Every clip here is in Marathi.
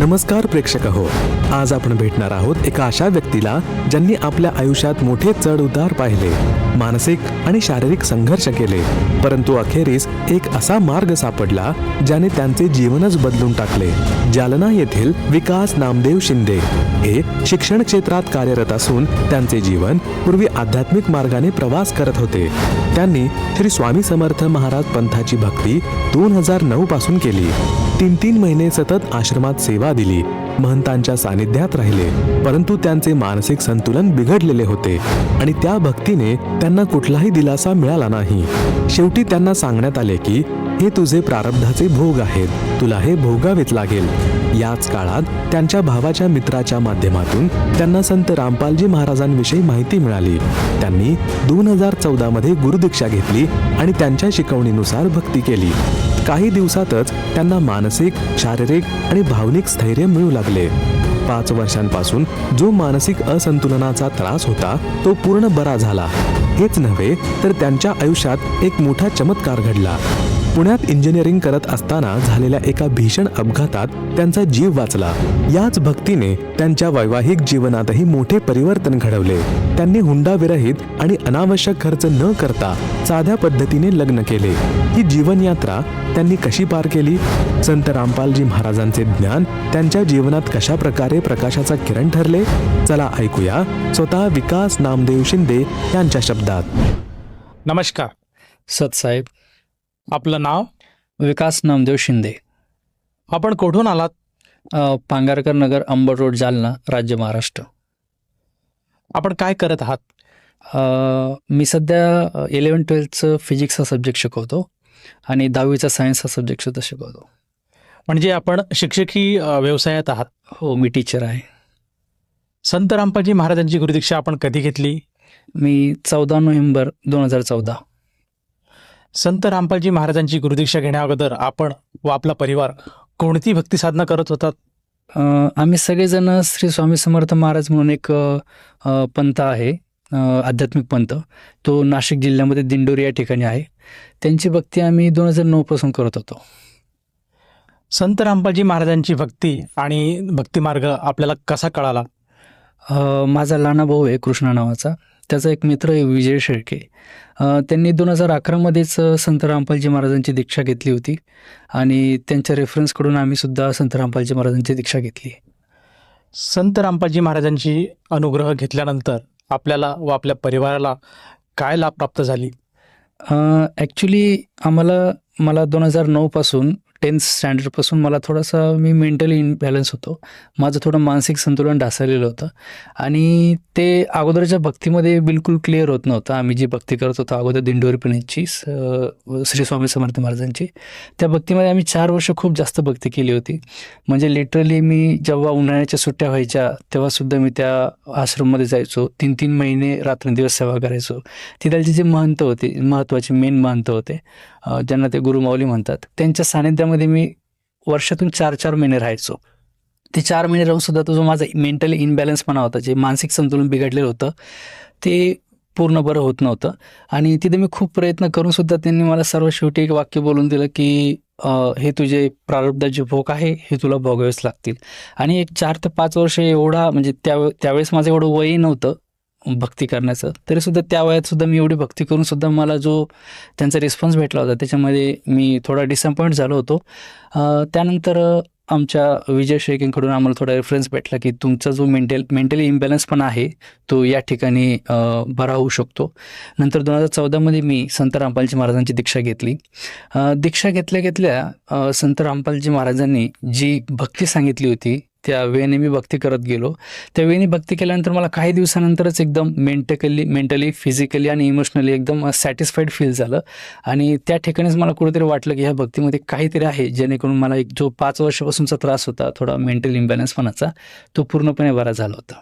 नमस्कार प्रेक्षक हो आज आपण भेटणार आहोत एका अशा व्यक्तीला ज्यांनी आपल्या आयुष्यात मोठे चढ उतार पाहिले मानसिक आणि शारीरिक संघर्ष केले. परंतु अखेरीस एक असा मार्ग सापडला ज्याने त्यांचे जीवनच बदलून टाकले. जालना येथील विकास नामदेव शिंदे हे शिक्षण क्षेत्रात कार्यरत असून त्यांचे जीवन पूर्वी आध्यात्मिक मार्गाने प्रवास करत होते. त्यांनी श्री स्वामी समर्थ महाराज पंथाची भक्ती दोन हजार नऊ पासून केली. तीन तीन महिने सतत आश्रमात सेवा सेवा दिली. महंतांच्या सानिध्यात राहिले. परंतु त्यांचे मानसिक संतुलन बिघडलेले होते. आणि त्या भक्तीने त्यांना कुठलाही दिलासा मिळाला नाही. शेवटी त्यांना सांगण्यात आले की हे तुझे प्रारब्धाचे भोग आहेत. तुला हे भोगावेच लागेल. याच काळात त्यांच्या भावाच्या मित्राच्या माध्यमातून त्यांना संत रामपालजी महाराजांविषयी माहिती मिळाली. त्यांनी दोन हजार चौदा मध्ये गुरुदीक्षा घेतली आणि त्यांच्या शिकवणीनुसार भक्ती केली. काही दिवसातच त्यांना मानसिक शारीरिक आणि भावनिक स्थैर्य मिळू लागले. पाच वर्षांपासून जो मानसिक असंतुलनाचा त्रास होता तो पूर्ण बरा झाला. हेच नव्हे तर त्यांच्या आयुष्यात एक मोठा चमत्कार घडला. पुण्यात इंजिनिअरिंग करत असताना झालेल्या एका भीषण अपघातात त्यांचा जीव वाचला. याच भक्तीने त्यांच्या वैवाहिक जीवनातही मोठे परिवर्तन घडवले. त्यांनी हुंडाविरहित आणि अनावश्यक खर्च न करता साध्या पद्धतीने लग्न केले. ही जीवनयात्रा त्यांनी कशी पार केली? संत रामपालजी महाराजांचे ज्ञान त्यांच्या जीवनात कशा प्रकारे प्रकाशाचा किरण ठरले? चला ऐकूया स्वतः विकास नामदेव शिंदे यांच्या शब्दात. नमस्कार. सतसाहेब आपलं नाव? विकास नामदेव शिंदे. आपण कुठून आलात? अ, पांगारकर नगर अंबड रोड जालना राज्य महाराष्ट्र. आपण काय करत आहात? अ, मी सध्या इलेवन ट्वेल्थचं फिजिक्स हा सब्जेक्ट शिकवतो आणि दहावीचा सायन्स हा सब्जेक्ट सुद्धा शिकवतो. म्हणजे आपण शिक्षकी अ, व्यवसायात आहात? हो मी टीचर आहे. संत रामपालजी महाराजांची गुरुदीक्षा आपण कधी घेतली? मी चौदा नोव्हेंबर दोन हजार चौदा. संत रामपालजी महाराजांची गुरुदीक्षा घेण्या अगोदर आपण व आपला परिवार कोणती भक्ती साधना करत होतात आम्ही सगळेजण श्री स्वामी समर्थ महाराज म्हणून एक पंथ आहे आध्यात्मिक पंथ. तो नाशिक जिल्ह्यामध्ये दिंडोरी या ठिकाणी आहे. त्यांची भक्ती आम्ही दोन हजार नऊपासून करत होतो. संत रामपालजी महाराजांची भक्ती आणि भक्ती मार्ग आपल्याला कसा कळाला? माझा लहाना भाऊ आहे कृष्णा नावाचा. त्याचा एक मित्र आहे विजय शेळके. त्यांनी दोन हजार अकरामध्येच संत रामपालजी महाराजांची दीक्षा घेतली होती. आणि त्यांच्या रेफरन्सकडून आम्ही सुद्धा संत रामपालजी महाराजांची दीक्षा घेतली संत रामपालजी महाराजांची अनुग्रह घेतल्यानंतर आपल्याला व आपल्या परिवाराला काय लाभ प्राप्त झाली? ॲक्च्युली आम्हाला मला दोन हजार नऊपासून टेन्थ स्टँडर्डपासून मला थोडासा मी मेंटली इनबॅलन्स होतो. माझं थोडं मानसिक संतुलन ढासळलेलं होतं. आणि ते अगोदरच्या भक्तीमध्ये बिलकुल क्लिअर होत नव्हतं. आम्ही जी भक्ती करत होतो अगोदर दिंडोरीपणीची श्री स्वामी समर्थ महाराजांची त्या भक्तीमध्ये आम्ही चार वर्ष खूप जास्त भक्ती केली होती. म्हणजे लिटरली मी जेव्हा उन्हाळ्याच्या सुट्ट्या व्हायच्या तेव्हासुद्धा मी त्या आश्रममध्ये जायचो. तीन तीन महिने रात्रंदिवस सेवा करायचो. तिथलचे जे महंत होते महत्त्वाचे मेन महंत होते ज्यांना ते गुरुमाऊली म्हणतात त्यांच्या सानिध्यामध्ये मी वर्षातून चार चार महिने राहायचो. ते चार महिने राहून सुद्धा तो जो माझा मेंटली इनबॅलन्सपणा होता जे मानसिक संतुलन बिघडलेलं होतं ते पूर्ण बरं होत नव्हतं. आणि तिथे मी खूप प्रयत्न करून सुद्धा त्यांनी मला सर्व शेवटी एक वाक्य बोलून दिलं की हे तुझे प्रारब्धाचे भोग आहे हे तुला भोगावेच लागतील. आणि एक चार ते पाच वर्ष एवढा म्हणजे त्या त्यावेळेस माझं एवढं वयही नव्हतं भक्ती करण्याचं. तरी सुद्धा त्या वयात सुद्धा मी एवढी भक्ती करून सुद्धा मला जो त्यांचा रिस्पॉन्स भेटला होता त्याच्यामध्ये मी थोडा डिसअपॉइंट झालो होतो. त्यानंतर आमच्या विजय शेळकेंकडून आम्हाला थोडा रेफरन्स भेटला की तुमचा जो मेंटल मेंटली इम्बॅलन्स पण आहे तो या ठिकाणी बरा होऊ शकतो. नंतर दोन हजार चौदामध्ये मी संत रामपालजी महाराजांची दीक्षा घेतली. दीक्षा घेतल्या घेतल्या संत रामपालजी महाराजांनी जी भक्ती सांगितली होती त्या वेळेने मी भक्ती करत गेलो. त्या वेळेने भक्ती केल्यानंतर मला काही दिवसानंतरच एकदम मेंटकली मेंटली फिजिकली आणि इमोशनली एकदम सॅटिस्फाईड फील झालं. आणि त्या ठिकाणीच मला कुठेतरी वाटलं की ह्या भक्तीमध्ये काहीतरी आहे जेणेकरून मला एक जो पाच वर्षापासूनचा त्रास होता थोडा मेंटल इम्बॅलन्सपणाचा तो पूर्णपणे बरा झाला होता.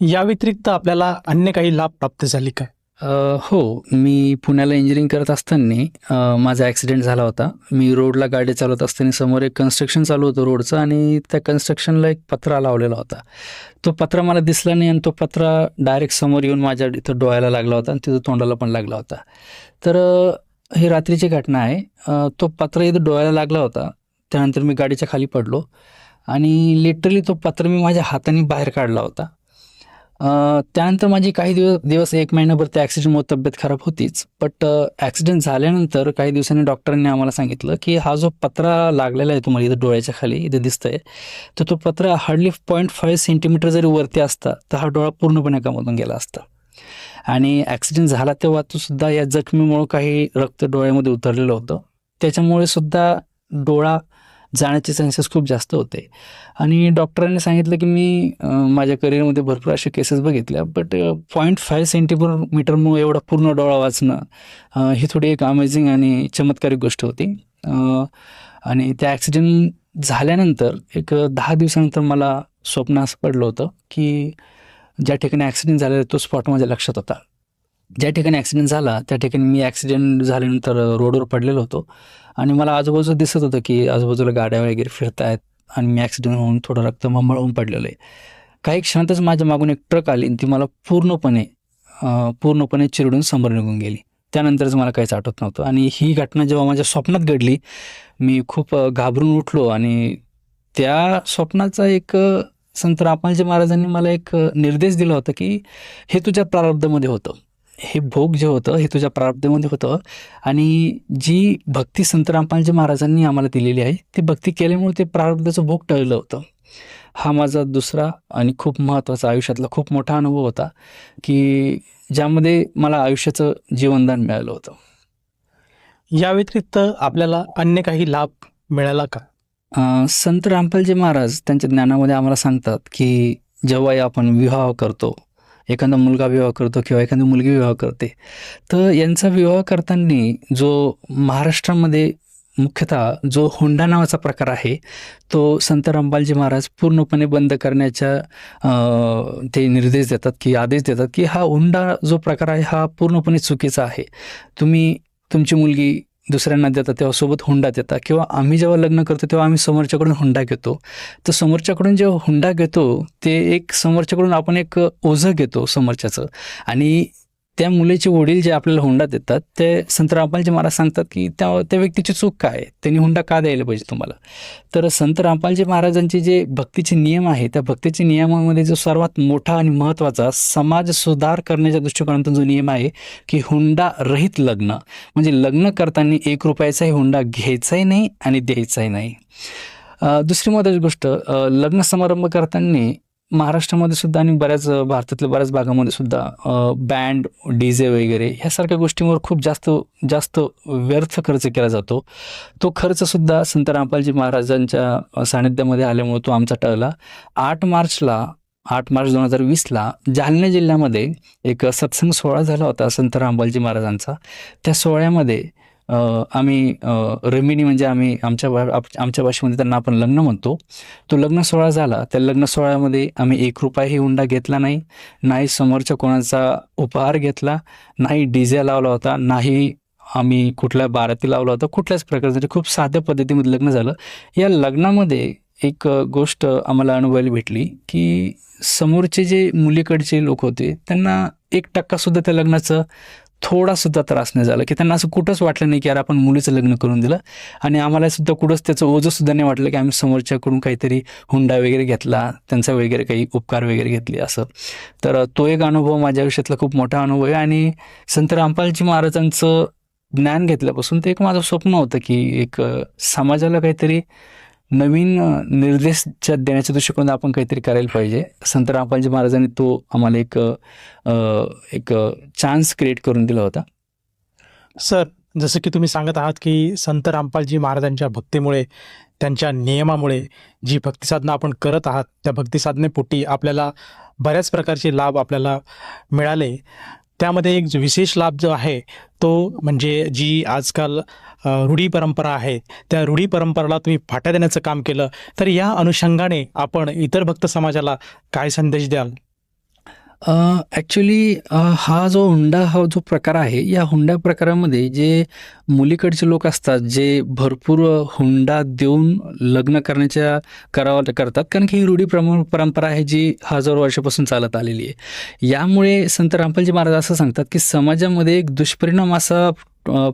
या व्यतिरिक्त आपल्याला अन्य काही लाभ प्राप्त झाली काय हो मी पुण्याला इंजिनिअरिंग करत असताना माझा ॲक्सिडेंट झाला होता. मी रोडला गाडी चालवत असताना समोर एक कन्स्ट्रक्शन चालू होतं रोडचं आणि त्या कन्स्ट्रक्शनला एक पत्रा लावलेला होता. तो पत्रा मला दिसला नाही आणि तो पत्रा डायरेक्ट समोर येऊन माझ्या इथं डोळ्याला लागला होता आणि तिथं तोंडाला पण लागला होता. तर ही रात्रीची घटना आहे. तो पत्रा इथं डोळ्याला लागला होता. त्यानंतर मी गाडीच्या खाली पडलो आणि लिटरली तो पत्र मी माझ्या हाताने बाहेर काढला होता. त्यानंतर माझी काही दिवस दिवस एक महिनाभर त्या ॲक्सिडेंटमुळे तब्येत खराब होतीच. बट ॲक्सिडेंट झाल्यानंतर काही दिवसांनी डॉक्टरांनी आम्हाला सांगितलं की हा जो पत्रा लागलेला आहे तुम्हाला इथं डोळ्याच्या खाली इथं दिसतंय तर तो पत्रा हार्डली पॉईंट फाईव्ह सेंटीमीटर जरी वरती असता तर हा डोळा पूर्णपणे कामातून गेला असता. आणि ॲक्सिडेंट झाला तेव्हा तो सुद्धा या जखमीमुळं काही रक्त डोळ्यामध्ये उतरलेलं होतं. त्याच्यामुळे सुद्धा डोळा जाण्याचे चान्सेस खूप जास्त होते. आणि डॉक्टरांनी सांगितलं की मी माझ्या करिअरमध्ये भरपूर असे केसेस बघितल्या बट पॉईंट फाईव्ह सेंटीमीटरमुळे एवढा पूर्ण डोळा वाचणं ही थोडी एक अमेझिंग आणि चमत्कारिक गोष्ट होती. आणि त्या ॲक्सिडेंट झाल्यानंतर एक दहा दिवसानंतर मला स्वप्न असं पडलं होतं की ज्या ठिकाणी ॲक्सिडेंट झालेला तो स्पॉट माझ्या लक्षात होता. ज्या ठिकाणी ॲक्सिडेंट झाला त्या ठिकाणी मी ॲक्सिडेंट झाल्यानंतर रोडवर पडलेलो होतो. आणि मला आजूबाजूला दिसत होतं की आजूबाजूला गाड्या वगैरे फिरत आहेत आणि मी ॲक्सिडेंट होऊन थोडं रक्त मळून पडलेलं आहे. काही क्षणातच माझ्या मागून एक ट्रक आली आणि ती मला पूर्णपणे पूर्णपणे चिरडून समोर निघून गेली. त्यानंतरच मला काहीच आठवत नव्हतं. आणि ही घटना जेव्हा माझ्या स्वप्नात घडली मी खूप घाबरून उठलो आणि त्या स्वप्नाचा एक संत रामाजी महाराजांनी मला एक निर्देश दिला होता की हे तुझ्या प्रारब्धामध्ये होतं. हे भोग जे होतं हे तुझ्या प्रारब्धामध्ये होतं आणि जी भक्ती संत रामपालजी महाराजांनी आम्हाला दिलेली आहे ती भक्ती केल्यामुळे ते प्रारब्धाचं भोग टळलं होतं. हा माझा दुसरा आणि खूप महत्त्वाचा आयुष्यातला खूप मोठा अनुभव होता की ज्यामध्ये मला आयुष्याचं जीवनदान मिळालं होतं. या व्यतिरिक्त आपल्याला अन्य काही लाभ मिळाला का? संत रामपालजी महाराज त्यांच्या ज्ञानामध्ये आम्हाला सांगतात की जेव्हाही आपण विवाह करतो एखादा मुलगा विवाह करतो किंवा एखादी मुलगी विवाह करते. तर यांचा विवाह करताना जो महाराष्ट्रामध्ये मुख्यतः जो हुंडा नावाचा प्रकार आहे तो संत रामबालजी महाराज पूर्णपणे बंद करण्याच्या ते निर्देश देतात की आदेश देतात की हा हुंडा जो प्रकार आहे हा पूर्णपणे चुकीचा आहे. तुम्ही तुमची मुलगी दुसऱ्यांना देता तेव्हा सोबत हुंडा देता. किंवा आम्ही जेव्हा लग्न करतो तेव्हा आम्ही समोरच्याकडून हुंडा घेतो. तर समोरच्याकडून जेव्हा हुंडा घेतो ते एक समोरच्याकडून आपण एक ओझं घेतो समोरच्याचं. आणि त्या मुलीचे वडील जे आपल्याला हुंडा देतात ते संत रामपालजी महाराज सांगतात की त्या त्या व्यक्तीची चूक काय आहे? त्यांनी हुंडा का द्यायला पाहिजे तुम्हाला? तर संत रामपालजी महाराजांचे जे भक्तीचे नियम आहे त्या भक्तीच्या नियमामध्ये जो सर्वात मोठा आणि महत्त्वाचा समाज सुधार करण्याच्या दृष्टिकोनातून जो नियम आहे की हुंडा रहित लग्न. म्हणजे लग्न करताना एक रुपयाचाही हुंडा घ्यायचाही नाही आणि द्यायचाही नाही. दुसरी महत्त्वाची गोष्ट लग्न समारंभ करताना महाराष्ट्रामध्ये सुद्धा आणि बऱ्याच भारतातल्या बऱ्याच भागामध्ये सुद्धा बँड डी जे वगैरे ह्यासारख्या गोष्टींवर खूप जास्त जास्त व्यर्थ खर्च केला जातो. तो खर्चसुद्धा संत रामपालजी महाराजांच्या सानिध्यामध्ये आल्यामुळे तो आमचा टळला. आठ मार्चला आठ मार्च दोन हजार वीसला जालना जिल्ह्यामध्ये एक सत्संग सोहळा झाला होता संत रामबालजी महाराजांचा. त्या सोहळ्यामध्ये आम्ही रमिणी म्हणजे आम्ही आमच्या भा- आप- आमच्या भाषेमध्ये त्यांना आपण लग्न म्हणतो. तो लग्न सोहळा झाला. त्या लग्न सोहळ्यामध्ये आम्ही एक रुपयाही हुंडा घेतला नाही. नाही समोरच्या कोणाचा उपहार घेतला. नाही डी जे लावला होता. नाही आम्ही कुठल्या बाराती लावला होता. कुठल्याच प्रकारचं म्हणजे खूप साध्या पद्धतीमध्ये लग्न झालं. या लग्नामध्ये एक गोष्ट आम्हाला अनुभवायला भेटली की समोरचे जे मुलीकडचे लोक होते त्यांना एक टक्कासुद्धा त्या लग्नाचं थोडासुद्धा त्रास नाही झाला की त्यांना असं कुठंच वाटलं नाही की यार आपण मुलीचं लग्न करून दिलं. आणि आम्हाला सुद्धा कुठंच त्याचं ओझंसुद्धा नाही वाटलं की आम्ही समोरच्याकडून काहीतरी हुंडा वगैरे घेतला त्यांचा वगैरे काही उपकार वगैरे घेतले असं. तर तो एक अनुभव माझ्या आयुष्यातला खूप मोठा अनुभव आहे आणि संत रामपालजी महाराजांचं ज्ञान घेतल्यापासून ते एक माझं स्वप्न होतं की एक समाजाला काहीतरी नवीन निर्देश देण्याच्या दृष्टिकोनात आपण काहीतरी करायला पाहिजे. संत रामपालजी महाराजांनी तो आम्हाला एक एक चान्स क्रिएट करून दिला होता. सर जसं की तुम्ही सांगत आहात की संत रामपालजी महाराजांच्या भक्तीमुळे त्यांच्या नियमामुळे जी भक्तिसाधना आपण करत आहात त्या भक्तिसाधनेपोटी आपल्याला बऱ्याच प्रकारचे लाभ आपल्याला मिळाले. त्यामध्ये एक जो विशेष लाभ जो आहे तो म्हणजे जी आजकाल रूढी परंपरा आहे त्या रूढी परंपराला तुम्ही फाट्या देण्याचं काम केलं तर या अनुषंगाने आपण इतर भक्त समाजाला काय संदेश द्याल? ॲक्च्युली हा जो हुंडा हा जो प्रकार आहे या हुंडा प्रकारामध्ये जे मुलीकडचे लोक असतात जे भरपूर हुंडा देऊन लग्न करण्याच्या करावा करतात कारण की ही रूढी प्रम परंपरा आहे जी हजारो वर्षापासून चालत आलेली आहे. यामुळे संत रामपालजी महाराज असं सांगतात की समाजामध्ये एक दुष्परिणाम असा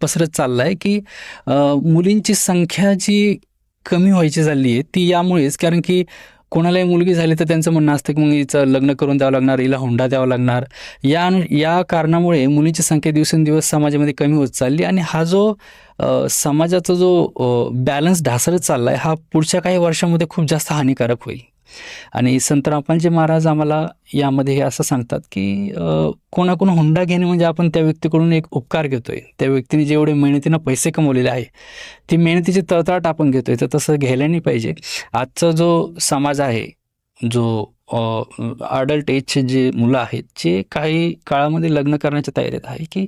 पसरत चालला आहे की मुलींची संख्या जी कमी व्हायची झाली आहे ती यामुळेच कारण की कोणालाही मुलगी झाली तर त्यांचं म्हणणं असतं की मग हिचं लग्न करून द्यावं लागणार हिला हुंडा द्यावा लागणार. या या कारणामुळे मुलींची संख्या दिवसेंदिवस समाजामध्ये कमी होत चालली आणि हा जो समाजाचा जो बॅलन्स ढासळत चालला आहे हा पुढच्या काही वर्षामध्ये खूप जास्त हानिकारक होईल. आणि संत रामपालजी महाराज आम्हाला यामध्ये हे असं सांगतात की अ, कोणाकोण हुंडा घेणे म्हणजे आपण त्या व्यक्तीकडून एक उपकार घेतोय. त्या व्यक्तीने जेवढे मेहनतीनं पैसे कमवलेले आहे ती मेहनतीची तळतळाट आपण घेतोय. तर तसं घ्यायला नाही पाहिजे. आजचा जो समाज आहे जो अडल्ट एजचे जे मुलं आहेत जे काही काळामध्ये लग्न करण्याच्या तयारीत आहे की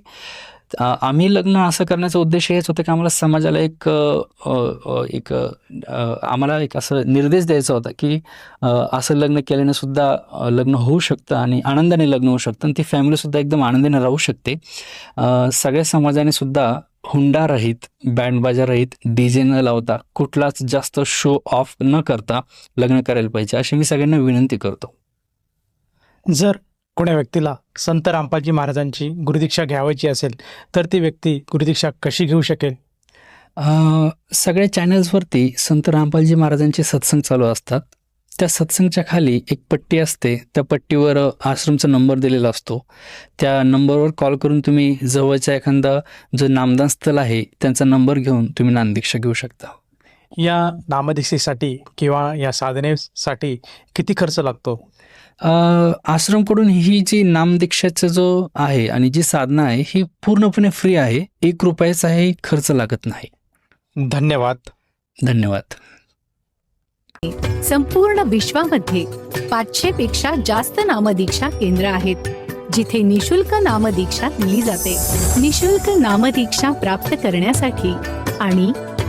आम्ही लग्न असं करण्याचा उद्देश हेच होता की आम्हाला समाजाला एक एक आम्हाला एक असं निर्देश द्यायचा होता की असं लग्न केल्याने सुद्धा लग्न होऊ शकतं आणि आनंदाने लग्न होऊ शकतं आणि ती फॅमिलीसुद्धा एकदम आनंदाने राहू शकते. सगळ्या समाजाने सुद्धा हुंडा रहित बँडबाजा रहित डीजे न लावता कुठलाच जास्त शो ऑफ न करता लग्न करायला पाहिजे अशी मी सगळ्यांना विनंती करतो. जर कोण्या व्यक्तीला संत रामपालजी महाराजांची गुरुदीक्षा घ्यावायची असेल तर ती व्यक्ती गुरुदीक्षा कशी घेऊ शकेल? सगळ्या चॅनल्सवरती संत रामपालजी महाराजांचे सत्संग चालू असतात. त्या सत्संगच्या खाली एक पट्टी असते. त्या पट्टीवर आश्रमचा नंबर दिलेला असतो. त्या नंबरवर कॉल करून तुम्ही जवळच्या एखादा जो नामदान स्थळ आहे त्यांचा नंबर घेऊन तुम्ही नामदीक्षा घेऊ शकता. या नामदीक्षेसाठी किंवा या साधनेसाठी किती खर्च लागतो? आश्रमकडून ही जी नामदीक्षाचा जो आहे आणि जी साधना आहे ही पूर्णपणे फ्री आहे. एक रुपयाचाही खर्च लागत नाही. धन्यवाद. धन्यवाद. संपूर्ण विश्वामध्ये पाचशे पेक्षा जास्त नामदीक्षा केंद्र आहेत जिथे निशुल्क नामदीक्षा दिली जाते. निशुल्क नामदीक्षा प्राप्त करण्यासाठी आणि